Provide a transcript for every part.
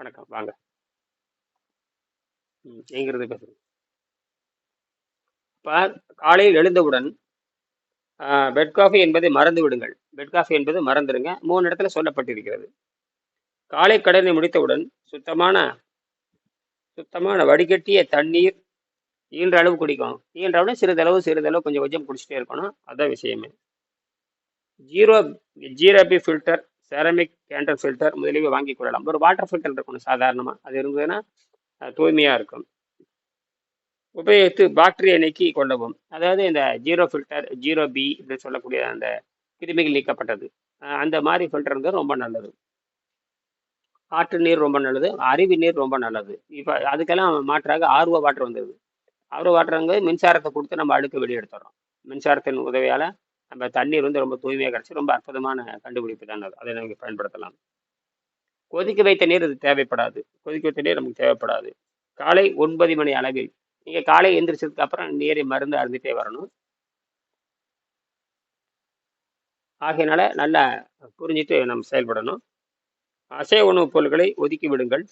வணக்கம். வாங்க. ம், எங்கிருந்து இப்போ காலையில் எழுந்தவுடன் பெட் காஃபி என்பதை மறந்து விடுங்கள். பெட் காஃபி என்பது மறந்துடுங்க. மூணு இடத்துல சொல்லப்பட்டிருக்கிறது. காலை கடனை முடித்தவுடன் சுத்தமான சுத்தமான வடிகட்டிய தண்ணீர் ஈன்ற அளவு குடிக்கணும். அளவு சிறிதளவு சிறிதளவு கொஞ்சம் கொஞ்சம் குடிச்சிட்டே இருக்கணும். அதான் விஷயமே. Zero zero B filter ceramic candle filter முதலியவை வாங்கி கொள்ளலாம். ஒரு வாட்டர் ஃபில்டர் இருக்கணும் சாதாரணமாக அது இருந்ததுன்னா தூய்மையாக இருக்கும். உபயோகித்து பாக்டீரியா நீக்கி கொள்ளவும். அதாவது இந்த ஜீரோ ஃபில்டர் ஜீரோ பி இப்படின்னு சொல்லக்கூடிய அந்த கிருமிகள் நீக்கப்பட்டது. அந்த மாதிரி ஃபில்டர் இருந்தால் ரொம்ப நல்லது. ஆற்று நீர் ரொம்ப நல்லது அருவி நீர் ரொம்ப நல்லது. இப்போ அதுக்கெல்லாம் மாற்றாக ஆர்வ வாட்டர் வந்தது. ஆர்வ வாட்டருங்கிறது மின்சாரத்தை கொடுத்து நம்ம அழுக்கு வெளியே எடுத்துறோம் மின்சாரத்தின் உதவியால் நம்ம தண்ணீர் வந்து ரொம்ப தூய்மையாக கிடச்சி ரொம்ப அற்புதமான கண்டுபிடிப்பு தான் அது. அதை நமக்கு பயன்படுத்தலாம். கொதிக்க வைத்த நீர் இது தேவைப்படாது. கொதிக்க வைத்த நீர் நமக்கு தேவைப்படாது. காலை ஒன்பது மணி அளவில். நீங்கள் காலை எந்திரிச்சதுக்கு அப்புறம் நீரை மருந்து அருந்திட்டே வரணும். ஆகையினால நல்லா புரிஞ்சுட்டு நம்ம செயல்படணும். அசைவ உணவுப் பொருட்களை ஒதுக்கி விடுங்கள்.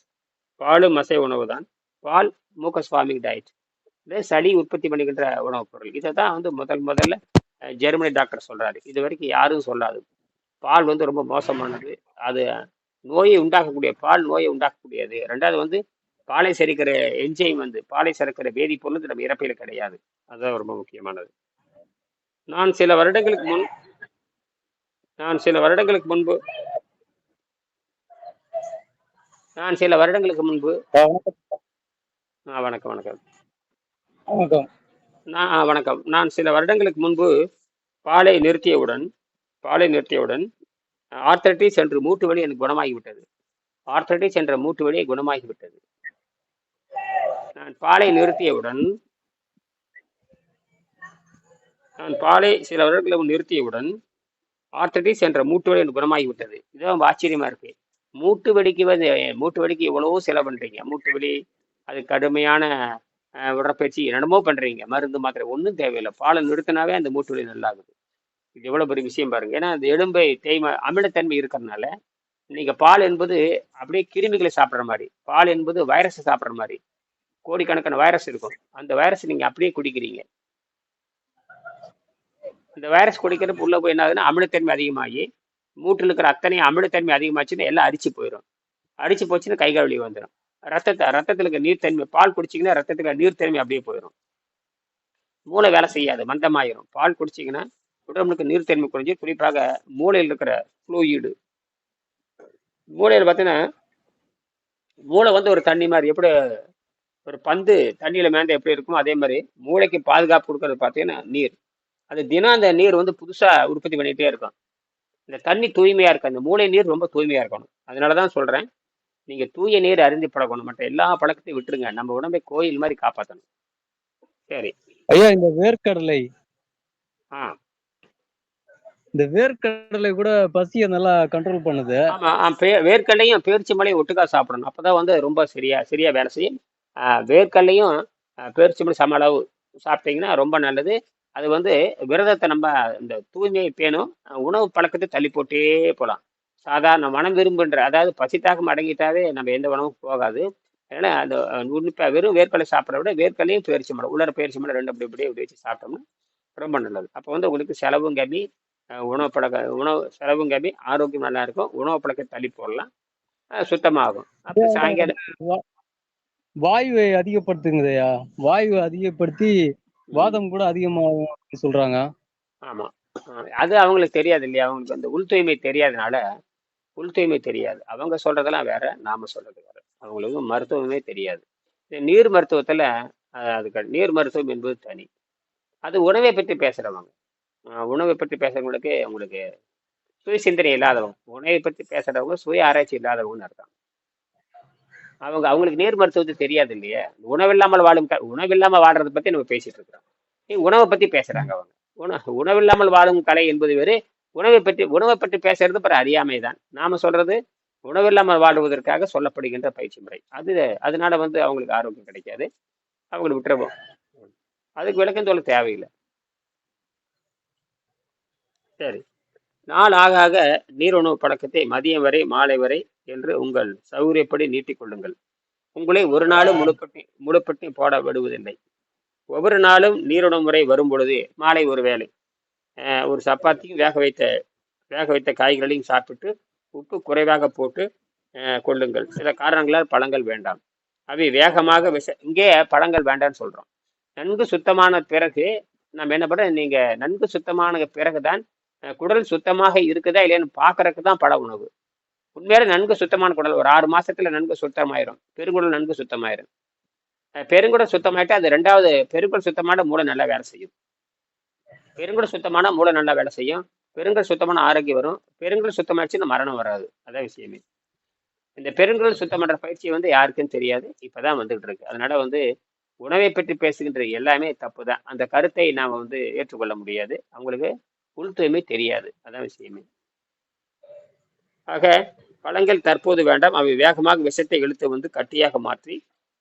பாலும் அசைவ உணவு தான். பால் மூக்கஸ்வாமிக் டயட் இது சளி உற்பத்தி பண்ணுகின்ற உணவுப் பொருள். இதை தான் வந்து முதல் முதல்ல ஜெர்மனி டாக்டர் சொல்றாரு. இது வரைக்கும் யாரும் சொல்லாது. பால் வந்து ரொம்ப மோசமானது. அது நோயை உண்டாக்கக்கூடிய பால் நோயை உண்டாக்கக்கூடியது. ரெண்டாவது வந்து பாலை செரிக்கிற என்ஜைம் வந்து பாலை செரிக்கிற வேதிப்பொருள் நம்ம இறப்பையில கிடையாது. அதுதான் ரொம்ப முக்கியமானது. நான் சில வருடங்களுக்கு முன் நான் சில வருடங்களுக்கு முன்பு நான் சில வருடங்களுக்கு முன்பு வணக்கம் வணக்கம். வணக்கம். நான் வணக்கம். நான் சில வருடங்களுக்கு முன்பு பாலை நிறுத்தியவுடன் பாலை நிறுத்தியவுடன் ஆர்த்தரைட்டிஸ் என்ற மூட்டு வலி எனக்கு குணமாகிவிட்டது. ஆர்த்தரைட்டிஸ் என்ற மூட்டு வலி குணமாகிவிட்டது. நான் பாலை நிறுத்தியவுடன் நான் பாலை சில வருடங்களுக்கு நிறுத்தியவுடன் ஆர்த்தரைட்டிஸ் என்ற மூட்டு வலி எனக்கு குணமாகிவிட்டது. இதுதான் ஆச்சரியமா இருக்கு. மூட்டு வலிக்கு வந்து மூட்டு வலிக்கு எவ்வளவோ செலவு பண்றீங்க. மூட்டு வலி அது கடுமையான உடற்பயிற்சி என்னென்னமோ பண்றீங்க. மருந்து மாத்திரை ஒன்றும் தேவையில்லை. பாலை நிறுத்தினாவே அந்த மூட்டு வலி நல்லாகுது. இது எவ்வளோ பெரிய விஷயம் பாருங்க. ஏன்னா அந்த எலும்பை தேய்ம அமிலத்தன்மை இருக்கிறதுனால நீங்க பால் என்பது அப்படியே கிருமிகளை சாப்பிட்ற மாதிரி பால் என்பது வைரஸை சாப்பிட்ற மாதிரி கோடிக்கணக்கான வைரஸ் இருக்கும். அந்த வைரஸ் நீங்க அப்படியே குடிக்கிறீங்க. இந்த வைரஸ் குடிக்கிறப்ப உள்ள போய் என்ன ஆகுதுன்னா அமிலத்தன்மை அதிகமாகி மூட்டில் இருக்கிற அத்தனை அமிலத்தன்மை அதிகமாச்சுன்னா எல்லாம் அரிச்சு போயிடும் அரிச்சு போச்சுன்னா கை கால் வலி வந்துடும் ரத்தத்தை ரத்தத்தில் இருக்க நீர்த்தன்மை பால் குடிச்சிங்கன்னா ரத்தத்துக்கு நீர்த்தன்மை அப்படியே போயிடும் மூளை வேலை செய்யாது மந்தமாயிரும். பால் குடிச்சிங்கன்னா உடம்புக்கு நீர்த்தன்மை குறைஞ்சி குறிப்பாக மூளையில் இருக்கிற ஃப்ளூயிடு மூளையில் பார்த்தீங்கன்னா மூளை வந்து ஒரு தண்ணி மாதிரி எப்படி ஒரு பந்து தண்ணியில் மேண்ட எப்படி இருக்குமோ அதே மாதிரி மூளைக்கு பாதுகாப்பு கொடுக்கறது பார்த்தீங்கன்னா நீர். அது தினம் அந்த நீர் வந்து புதுசாக உற்பத்தி பண்ணிகிட்டே இருக்கும். இந்த தண்ணி தூய்மையாக இருக்கு அந்த மூளை நீர் ரொம்ப தூய்மையாக இருக்கணும். அதனால தான் சொல்கிறேன் நீங்கள் தூய நீர் அருந்தி பழகணும். மற்ற எல்லா பழக்கத்தையும் விட்டுருங்க. நம்ம உடம்பை கோயில் மாதிரி காப்பாற்றணும் சரி. ஐயா இந்த வேர்க்கடலை. ஆ. இந்த வேர்க்கடலை கூட பசியை நல்லா கண்ட்ரோல் பண்ணுது. ஆமா வேர்க்கடலையும் பேரிச்சி மலையும் ஒட்டுக்கா சாப்பிடணும். அப்பதான் வந்து ரொம்ப சரியா சரியா வேலை செய்யும். வேர்க்கடலையும் பேரிச்சி மலை சம அளவு சாப்பிட்டீங்கன்னா ரொம்ப நல்லது. அது வந்து விரதத்தை நம்ம இந்த தூய்மையை பேணும். உணவு பழக்கத்தை தள்ளி போட்டே போகலாம் சாதாரண மனம் விரும்புன்ற அதாவது பசித்தாக்கம் அடங்கிட்டாவே நம்ம எந்த உணவும் போகாது. ஏன்னா அந்த உன்னிப்பா வெறும் வேர்க்கடலை சாப்பிட்றத விட வேர்க்கடலையும் பேரிச்சி மலை உள்ளர பேரிச்சி மலை ரெண்டு அப்படி இப்படியே இப்படி வச்சு சாப்பிட்டோம்னா ரொம்ப நல்லது. அப்போ வந்து உங்களுக்கு செலவும் கம்மி உணவு பழக்க உணவு செலவும் கம்மி ஆரோக்கியம் நல்லா இருக்கும். உணவு பழக்கத்தை தள்ளி போடலாம். சுத்தமாகும். அப்போ சாயங்காலம் வாயுவை அதிகப்படுத்துங்குதையா வாயுவை அதிகப்படுத்தி வாதம் கூட அதிகமாகும் அப்படின்னு சொல்றாங்க. ஆமா. அது அவங்களுக்கு தெரியாது இல்லையா? அவங்களுக்கு அந்த உள் தூய்மை தெரியாதனால உள் தூய்மை தெரியாது. அவங்க சொல்றதெல்லாம் வேற நாம சொல்றது வேற. அவங்களுக்கு மருத்துவமே தெரியாது. இந்த நீர் மருத்துவத்துல அது அதுக்கு நீர் மருத்துவம் என்பது தனி. அது உணவை பற்றி பேசுறவங்க. உணவை பற்றி பேசுறவங்களுக்கு அவங்களுக்கு சுய சிந்தனை இல்லாதவங்க உணவை பற்றி பேசுறவங்க சுய ஆராய்ச்சி இல்லாதவங்கன்னு அர்த்தம். அவங்க அவங்களுக்கு நீர் மருத்துவத்தை தெரியாது இல்லையா? உணவில்லாமல் வாழும் க- உணவில்லாம வாழ்றதை பத்தி நம்ம பேசிட்டு இருக்கிறோம். நீ உணவை பத்தி பேசுறாங்க அவங்க? உண உணவில்லாமல் வாழும் கலை என்பது வேறு உணவை பற்றி உணவை பற்றி பேசுறது பிற அறியாமை தான் நாம சொல்றது உணவில்லாமல் வாழ்வதற்காக சொல்லப்படுகின்ற பயிற்சி முறை. அது அதனால வந்து அவங்களுக்கு ஆரோக்கியம் கிடைக்காது. அவங்களுக்கு விட்டுருவோம் அதுக்கு விளக்கம் சொல்ல தேவையில்லை. சரி. நாள் ஆக ஆக நீருணவு பழக்கத்தை மதியம் வரை மாலை வரை என்று உங்கள் சௌகரியப்படி நீட்டிக் கொள்ளுங்கள். உங்களை ஒரு நாளும் முழுப்பட்டி முழுப்பட்டி போட விடுவதில்லை. ஒவ்வொரு நாளும் நீருணவு முறை வரும் பொழுது மாலை ஒரு வேளை. ஒரு சப்பாத்தியும் வேக வைத்த வேக வைத்த காய்கறிகளையும் சாப்பிட்டு உப்பு குறைவாக போட்டு கொள்ளுங்கள். சில காரணங்களால் பழங்கள் வேண்டாம். அவை வேகமாக விஷ இங்கே பழங்கள் வேண்டாம்னு சொல்கிறோம் நன்கு சுத்தமான பிறகு நம்ம என்ன பண்ணுறோம் நீங்கள் நன்கு சுத்தமான பிறகு தான் குடல் சுத்தமாக இருக்குதா இல்லையான்னு பார்க்கறதுக்கு தான் பழ உணவு. உண்மையாலே நன்கு சுத்தமான குடல் ஒரு ஆறு மாசத்துல நன்கு சுத்தமாயிரும். பெருங்குடல் நன்கு சுத்தமாயிரும். பெருங்குடல் சுத்தமாயிட்டு அது ரெண்டாவது பெருங்குடல் சுத்தமான மூளை நல்லா வேலை செய்யும். பெருங்குடல் சுத்தமான மூளை நல்லா வேலை செய்யும். பெருங்கல் சுத்தமான ஆரோக்கியம் வரும். பெருங்குடல் சுத்தமாயிடுச்சுன்னா மரணம் வராது. அதான் விஷயமே. இந்த பெருங்கல் சுத்தம் பண்ணுற பயிற்சி வந்து யாருக்கும் தெரியாது. இப்போ தான் வந்துகிட்டு இருக்கு. அதனால வந்து உணவை பற்றி பேசுகின்ற எல்லாமே தப்பு தான் அந்த கருத்தை நாம் வந்து ஏற்றுக்கொள்ள முடியாது. அவங்களுக்கு உள் தெரியாது. அதான் விஷயமே. ஆக பழங்கள் தற்போது வேண்டாம். அவை வேகமாக விஷத்தை இழுத்து வந்து கட்டியாக மாற்றி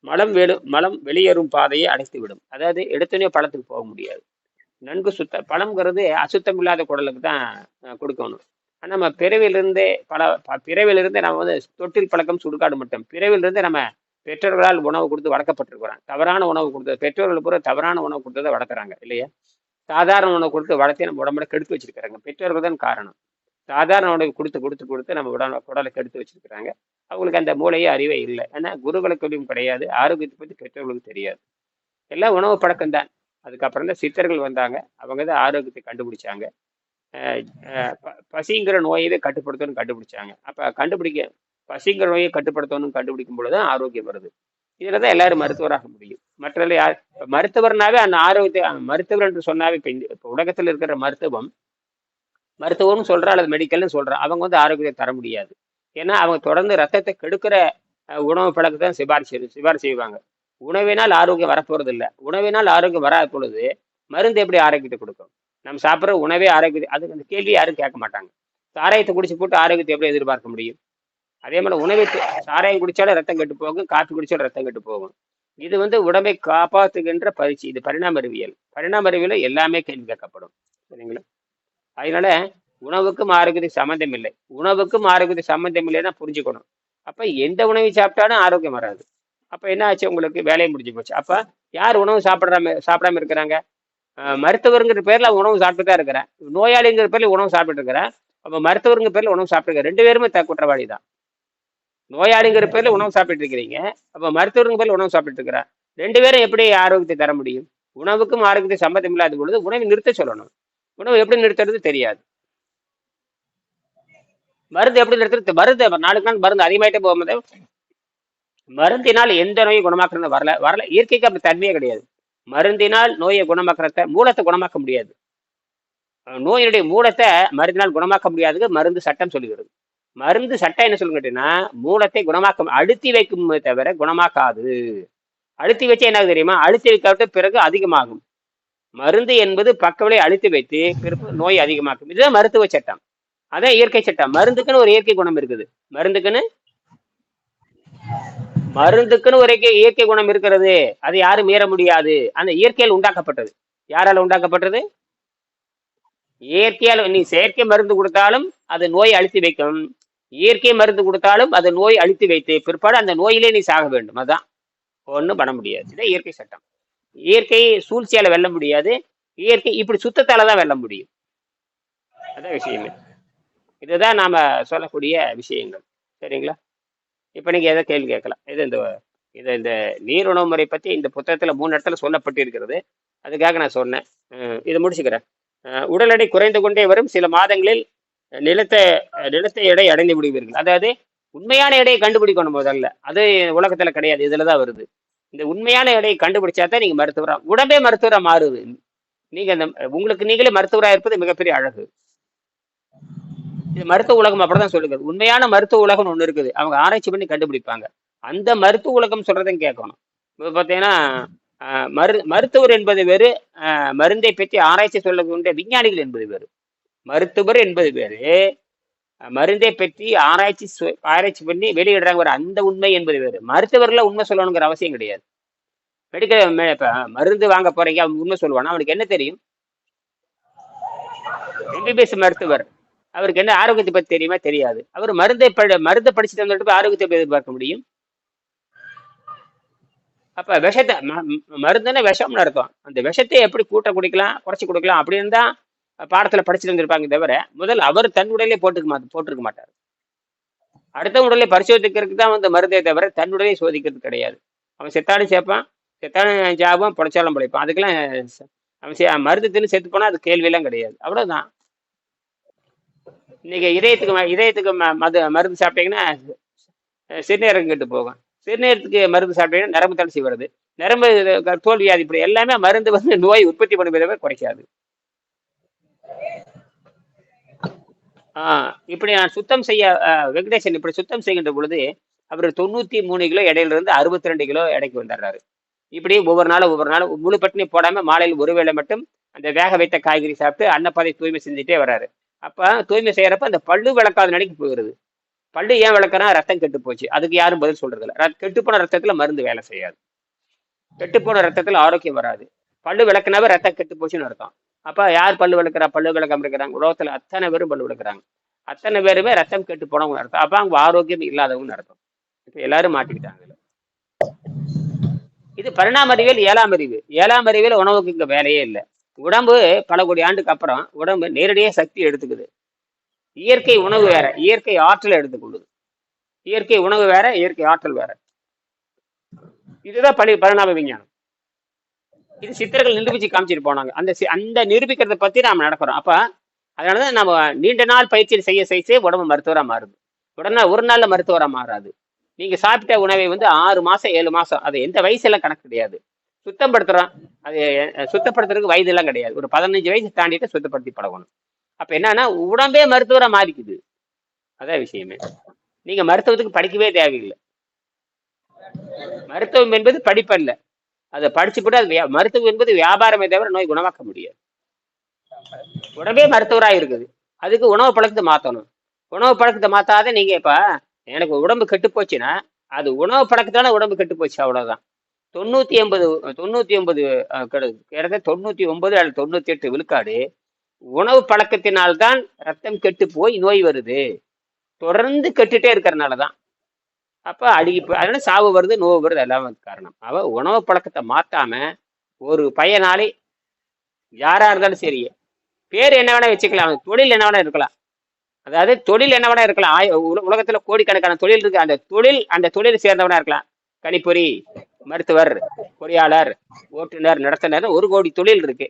மலம் வேலு மலம் வெளியேறும் பாதையை அடைத்து விடும் அதாவது எடுத்தோடனே பழத்துக்கு போக முடியாது. நன்கு சுத்த பழம்ங்கிறது அசுத்தம் இல்லாத குடலுக்கு தான் கொடுக்கணும். ஆனால் நம்ம பிறவிலிருந்தே பல ப- பிறவிலிருந்தே நம்ம வந்து தொட்டில் பழக்கம் சுடுகாடு மட்டும். பிறவிலிருந்தே நம்ம பெற்றோர்களால் உணவு கொடுத்து வளர்க்கப்பட்டிருக்கிறோம். தவறான உணவு கொடுத்தது பெற்றோர்கள் பூரா தவறான உணவு கொடுத்ததை வளர்க்குறாங்க இல்லையா? சாதாரண உணவு கொடுத்து வளர்த்து நம்ம உடம்புல கெடுத்து வச்சிருக்கிறாங்க. பெற்றோர்கள் தான் காரணம். சாதாரண உணவு கொடுத்து கொடுத்து கொடுத்து நம்ம உடல உடலை கெடுத்து வச்சிருக்கிறாங்க. அவங்களுக்கு அந்த மூளையே அறிவே இல்லை. ஏன்னா குருகுலக்கல்வியும் கிடையாது. ஆரோக்கியத்தை பற்றி பெற்றோர்களுக்கு தெரியாது. எல்லாம் உணவு பழக்கம் தான் அதுக்கப்புறம் தான் சித்தர்கள் வந்தாங்க. அவங்க தான் ஆரோக்கியத்தை கண்டுபிடிச்சாங்க. ப- பசிங்கிற நோயை கட்டுப்படுத்தணும்னு கண்டுபிடிச்சாங்க. அப்போ கண்டுபிடிக்க பசிங்கிற நோயை கட்டுப்படுத்தணும்னு கண்டுபிடிக்கும் பொழுது தான் ஆரோக்கியம் வருது. இதில் தான் எல்லாரும் மருத்துவராக முடியும். மற்றதுல யார் இப்போ மருத்துவர்னாவே அந்த ஆரோக்கியத்தை மருத்துவர் என்று சொன்னாவே இப்போ இந்த உலகத்தில் இருக்கிற மருத்துவம் மருத்துவம்னு சொல்கிறா அல்லது மெடிக்கல்னு சொல்கிறா அவங்க வந்து ஆரோக்கியத்தை தர முடியாது. ஏன்னா அவங்க தொடர்ந்து ரத்தத்தை கெடுக்கிற உணவு பழக்கத்தை தான் சிபாரிசு சிபாரிசு செய்வாங்க. உணவினால் ஆரோக்கியம் வரப்போறது இல்லை உணவினால் ஆரோக்கியம் வராத பொழுது மருந்து எப்படி ஆரோக்கியத்தை கொடுக்கும்? நம்ம சாப்பிட்ற உணவே ஆரோக்கியத்தை அதுக்கு அந்த கேள்வி யாரும் கேட்க மாட்டாங்க. சாராயத்தை குடிச்சு போட்டு ஆரோக்கியத்தை எப்படி எதிர்பார்க்க முடியும்? அதே மாதிரி உணவை சாராயம் குடிச்சாலும் ரத்தம் கெட்டு போகும் காற்று குடிச்சாலும் ரத்தம் கெட்டு போகும். இது வந்து உடம்பை காப்பாற்றுகின்ற பயிற்சி இது பரிணாம அறிவியல். பரிணாம அறிவியல் எல்லாமே கேள்வி கேட்கப்படும். சரிங்களா? அதனால உணவுக்கும் ஆரோக்கியத்துக்கு சம்மந்தம் இல்லை. உணவுக்கும் ஆரோக்கியத்துக்கு சம்மந்தம் இல்லைன்னா புரிஞ்சுக்கணும். அப்ப எந்த உணவை சாப்பிட்டாலும் ஆரோக்கியம் வராது. அப்ப என்ன ஆச்சு? உங்களுக்கு வேலையை முடிஞ்சு போச்சு. அப்ப யார் உணவு சாப்பிடாம சாப்பிடாம இருக்கிறாங்க? மருத்துவருங்கிற பேர்ல உணவு சாப்பிட்டு தான் இருக்கிறேன். நோயாளிங்கிற பேர்ல உணவு சாப்பிட்டு இருக்கிறேன். அப்ப மருத்துவருங்கிற பேர்ல உணவு சாப்பிட்டு ரெண்டு பேருமே த குற்றவாளி தான் நோயாளிங்கிற பேர்ல உணவு சாப்பிட்டு இருக்கிறீங்க அப்ப மருத்துவருங்க பேர்ல உணவு சாப்பிட்டு இருக்கிறேன் ரெண்டு பேரும் எப்படி ஆரோக்கியத்தை தர முடியும்? உணவுக்கும் ஆரோக்கியத்தை சம்மந்தம் இல்லாத பொழுது உணவை நிறுத்த சொல்லணும். உணவு எப்படி நிறுத்துறது தெரியாது. மருந்து எப்படி நிறுத்துறது? மருந்து நாளுக்கு நாள் மருந்து அதிகமாயிட்டே போகும்போது மருந்தினால் எந்த நோயை குணமாக்குறது வரல. வரல. இயற்கைக்கு அப்படி தன்மையே கிடையாது. மருந்தினால் நோயை குணமாக்குறத மூலத்தை குணமாக்க முடியாது. நோயினுடைய மூலத்தை மருந்தினால் குணமாக்க முடியாதுக்கு மருந்து சட்டம் சொல்லுகிறது. மருந்து சட்டம் என்ன சொல்லுங்க கேட்டீங்கன்னா மூலத்தை குணமாக்க அழுத்தி வைக்குமே தவிர குணமாக்காது. அழுத்தி வச்சா என்ன தெரியுமா? அழுத்தி வைக்காவிட்ட பிறகு அதிகமாகும். மருந்து என்பது பக்கவிலே அழுத்தி வைத்து பிறகு நோய் அதிகமாக்கும். இதுதான் மருத்துவ சட்டம். அதான் இயற்கை சட்டம். மருந்துக்குன்னு ஒரு இயற்கை குணம் இருக்குது. மருந்துக்குன்னு? மருந்துக்குன்னு ஒரு இயற்கை குணம் இருக்கிறது. அதை யாரும் மீற முடியாது. அந்த இயற்கையால் உண்டாக்கப்பட்டது. யாரால உண்டாக்கப்பட்டது? இயற்கையால் நீ செயற்கை மருந்து கொடுத்தாலும் அது நோய் அழுத்தி வைக்கும். இயற்கை மருந்து கொடுத்தாலும் அது நோய் அழுத்தி வைத்து பிற்பாடு அந்த நோயிலே நீ சாக வேண்டும். அதுதான் ஒன்றும் பண்ண முடியாது. இதான் இயற்கை சட்டம். இயற்கை சூழ்ச்சியால வெல்ல முடியாது. இயற்கை இப்படி சுத்தத்தால தான் வெல்ல முடியும். அதான் விஷயமே. இதுதான் நாம சொல்லக்கூடிய விஷயங்கள். சரிங்களா? இப்போ நீங்கள் எதை கேள்வி கேட்கலாம்? இது இந்த இது இந்த நீர் உணவு முறை பற்றி இந்த புத்தகத்தில் மூணு இடத்துல சொல்லப்பட்டிருக்கிறது. அதுக்காக நான் சொன்னேன். இதை முடிச்சுக்கிறேன். உடல் எடை குறைந்து கொண்டே வரும் சில மாதங்களில் நிலத்தை நிலத்தை எடை அடைந்து விடுவீர்கள். அதாவது உண்மையான எடையை கண்டுபிடிக்கணும் முதல்ல. அது உலகத்தில் கிடையாது இதில் தான் வருது. இந்த உண்மையான எடையை கண்டுபிடிச்சா தான் நீங்கள் மருத்துவரா உடம்பே மருத்துவராக மாறுது. நீங்கள் அந்த உங்களுக்கு நீங்களே மருத்துவராக இருப்பது மிகப்பெரிய அழகு. இது மருத்துவ உலகம் அப்படிதான் சொல்லுது. உண்மையான மருத்துவ உலகம் ஒண்ணு இருக்குது. அவங்க ஆராய்ச்சி பண்ணி கண்டுபிடிப்பாங்க. அந்த மருத்துவ உலகம் சொல்றதையும் கேட்கணும். இப்போ பார்த்தீங்கன்னா ஆஹ் மரு மருத்துவர் என்பது வேறு மருந்தை பற்றி ஆராய்ச்சி சொல்லக்கூடிய விஞ்ஞானிகள் என்பது வேறு. மருத்துவர் என்பது வேறு. மருந்தை பற்றி ஆராய்ச்சி சொ- ஆராய்ச்சி பண்ணி வெளியிடுறாங்க வேறு. அந்த உண்மை என்பது வேறு. மருத்துவர்கள உண்மை சொல்லணுங்கிற அவசியம் கிடையாது. மெடிக்கல் இப்போ மருந்து வாங்க போறீங்க அவன் உண்மை சொல்லுவானா. அவனுக்கு என்ன தெரியும்? எம்பிபிஎஸ் மருத்துவர். அவருக்கு என்ன ஆரோக்கியத்தை பத்தி தெரியுமா? தெரியாது. அவர் மருந்தை படி மருந்தை படிச்சுட்டு வந்துட்டு போய் ஆரோக்கியத்தை எதிர்பார்க்க முடியும். அப்ப விஷத்தை ம- விஷம்னு அர்த்தம். அந்த விஷத்தை எப்படி கூட்ட குடிக்கலாம் குறைச்சி கொடுக்கலாம் அப்படின்னு தான் பாடத்துல படிச்சுட்டு வந்திருப்பாங்க தவிர முதல் அவர் தன் உடலே போட்டுக்க மாட்டார் போட்டிருக்க மாட்டார். அடுத்த உடலை பரிசோதிக்கிறதுக்கு தான் வந்து மருந்தே தவிர தன் உடலை சோதிக்கிறது கிடையாது. அவன் செத்தாலும் சேர்ப்பான் செத்தாலும் ஜாபம் புடைச்சாலும் பிழைப்பான் அதுக்கெல்லாம் அவன் மருந்து தின்னு செத்து போனா அது கேள்வியெல்லாம் கிடையாது. அவ்வளவுதான். இன்னைக்கு இதயத்துக்கு இதயத்துக்கு ம- மது மருந்து சாப்பிட்டீங்கன்னா சிறுநீரகம் கெட்டு போகும். சிறுநீரத்துக்கு மருந்து சாப்பிட்டீங்கன்னா நரம்பு தளர்ச்சி வருது. நரம்பு தோல்வி தோல் வியாதி இப்படி எல்லாமே மருந்து வந்து நோய் உற்பத்தி பண்ணுவதை குறைக்காது. ஆஹ் இப்படி நான் சுத்தம் செய்ய ஆஹ் வெங்கடேசன் இப்படி சுத்தம் செய்கின்ற பொழுது அவர் தொண்ணூத்தி மூணு கிலோ இடையில இருந்து அறுபத்தி ரெண்டு கிலோ எடைக்கு வந்துடுறாரு. இப்படி ஒவ்வொரு நாளும் ஒவ்வொரு நாளும் முழு பட்டினி போடாம மாலையில் ஒரு வேளை மட்டும் அந்த வேக வைத்த காய்கறி சாப்பிட்டு அன்னப்பாதை தூய்மை செஞ்சுட்டே வராரு அப்போ தூய்மை செய்யறப்ப அந்த பல்லு விளக்காத நிலைக்கு போயிடுது. பல்லு ஏன் விளக்குனா ரத்தம் கெட்டு போச்சு. அதுக்கு யாரும் பதில் சொல்றதில்ல. கெட்டு போன கெட்டுப்போன ரத்தத்துல மருந்து வேலை செய்யாது. கெட்டுப்போன ரத்தத்துல ஆரோக்கியம் வராது. பல்லு விளக்குனாவே ரத்தம் கெட்டு போச்சுன்னு அர்த்தம். அப்போ யார் பல்லு விளக்குறா? பல்லு விளக்கம் இருக்கிறாங்க. உலகத்துல அத்தனை பேரும் பல்லு விளக்குறாங்க. அத்தனை பேருமே ரத்தம் கெட்டு போனவங்க அர்த்தம். அப்போ அவங்க ஆரோக்கியம் இல்லாதவங்க அர்த்தம். இப்போ எல்லாரும் மாட்டிக்கிட்டாங்க இது பரிணாம அறிவியல் ஏழாம் அறிவு. ஏழாம் அறிவியல் உணவுக்கு இங்கே வேலையே இல்லை. உடம்பு பல கோடி ஆண்டுக்கு அப்புறம் உடம்பு நேரடியாக சக்தி எடுத்துக்குது. இயற்கை உணவு வேற இயற்கை ஆற்றல் எடுத்துக்கொள்ளுது. இயற்கை உணவு வேற இயற்கை ஆற்றல் வேற. இதுதான் பணி பரிணாம விஞ்ஞானம். இது சித்தர்கள் நிரூபிச்சு காமிச்சிட்டு போனாங்க. அந்த சி- அந்த நிரூபிக்கிறத பத்தி நாம நடக்கிறோம். அப்ப அதனாலதான் நம்ம நீண்ட நாள் பயிற்சி செய்ய செய்ய உடம்பு மருத்துவரா மாறுது. உடனே ஒரு நாள்ல மருத்துவரா மாறாது. நீங்க சாப்பிட்ட உணவை வந்து ஆறு மாசம் ஏழு மாசம் அது எந்த வயசுல கணக்கு கிடையாது. சுத்தப்படுத்துறோம் அது சுத்தப்படுத்துறதுக்கு வயது எல்லாம் கிடையாது. ஒரு பதினஞ்சு வயசு தாண்டிட்டு சுத்தப்படுத்தி பழகணும். அப்ப என்னன்னா உடம்பே மருத்துவரா மாறிக்குது. அதான் விஷயமே. நீங்க மருத்துவத்துக்கு படிக்கவே தேவையில்லை. மருத்துவம் என்பது படிப்பல்ல. அதை படிச்சு கூட அது வியா- மருத்துவம் என்பது வியாபாரமே தவிர நோய் குணமாக்க முடியாது. உடம்பே மருத்துவராக இருக்குது. அதுக்கு உணவு பழக்கத்தை மாத்தணும். உணவு பழக்கத்தை மாத்தாத நீங்க இப்ப எனக்கு உடம்பு கெட்டு போச்சுன்னா அது உணவு பழக்கத்தான உடம்பு கெட்டு போச்சு அவ்வளவுதான். தொண்ணூத்தி எண்பது தொண்ணூத்தி ஒன்பது கிட்டத்தட்ட தொண்ணூத்தி ஒன்பது அல்லது தொண்ணூத்தி எட்டு விழுக்காடு. உணவு பழக்கத்தினால்தான் ரத்தம் கெட்டு போய் நோய் வருது. தொடர்ந்து கெட்டுட்டே இருக்கிறனால தான் அப்ப அழுகி அதனால சாவு வருது நோவு வருது எல்லாம் காரணம். அவ உணவு பழக்கத்தை மாத்தாம ஒரு பையனாலே யாரா இருந்தாலும் சரி பேர் என்ன வேணா வச்சுக்கலாம் தொழில் என்ன வேணா இருக்கலாம். அதாவது தொழில் என்ன வேணா இருக்கலாம். ஆய- உல- உலகத்துல கோடிக்கணக்கான தொழில் இருக்கு. அந்த தொழில் அந்த தொழில் சேர்ந்தவனா இருக்கலாம். கணிப்பொறி மருத்துவர் பொறியாளர் ஓட்டுநர் நடத்துனர் ஒரு கோடி தொழில் இருக்கு.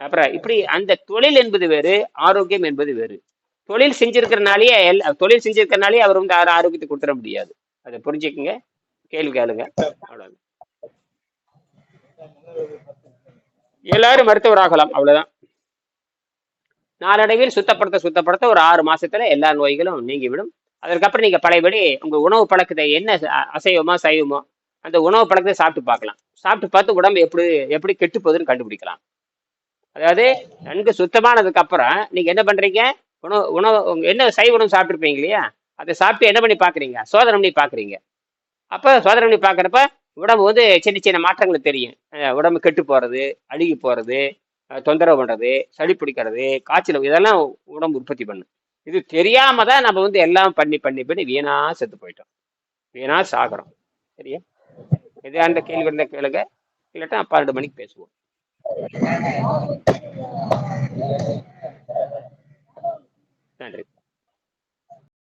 அப்புறம் இப்படி அந்த தொழில் என்பது வேறு ஆரோக்கியம் என்பது வேறு. தொழில் செஞ்சிருக்கிறனாலேயே எல்லா தொழில் செஞ்சிருக்கிறனாலே அவர் வந்து ஆரோக்கியத்தை கொடுத்துட முடியாது. அதை புரிஞ்சுக்குங்க கேள்வி கேளுங்க. அவ்வளவுதான். எல்லாரும் மருத்துவராகலாம் அவ்வளவுதான். நாளடைவில் சுத்தப்படுத்த சுத்தப்படுத்த ஒரு ஆறு மாசத்துல எல்லா நோய்களும் நீங்கிவிடும். அதற்கப்புறம் நீங்க பழையபடி உங்க உணவு பழக்கத்தை என்ன அசைவமா சைவமோ அந்த உணவு பழக்கத்தை சாப்பிட்டு பார்க்கலாம். சாப்பிட்டு பார்த்து உடம்பு எப்படி எப்படி கெட்டு போகுதுன்னு கண்டுபிடிக்கலாம். அதாவது நன்கு சுத்தமானதுக்கு அப்புறம் நீங்க என்ன பண்றீங்க? உணவு உணவு என்ன சைவ உணவு சாப்பிட்டுருப்பீங்க இல்லையா? அதை சாப்பிட்டு என்ன பண்ணி பாக்குறீங்க சோதனை பண்ணி பாக்குறீங்க அப்ப சோதனை பண்ணி பாக்குறப்ப உடம்பு வந்து சின்ன சின்ன மாற்றங்கள் தெரியும். உடம்பு கெட்டு போறது அழுகி போறது தொந்தரவு பண்றது சளி பிடிக்கிறது காய்ச்சல் இதெல்லாம் உடம்பு உற்பத்தி பண்ணும். இது தெரியாம தான் நம்ம வந்து எல்லாம் பண்ணி பண்ணி பண்ணி வீணா செத்து போயிட்டோம். வீணா சாகிறோம். சரியா? இதே கேள்வி இருந்தால் கேளுங்க. இல்லாட்டா பன்னெண்டு மணிக்கு பேசுவோம். நன்றி.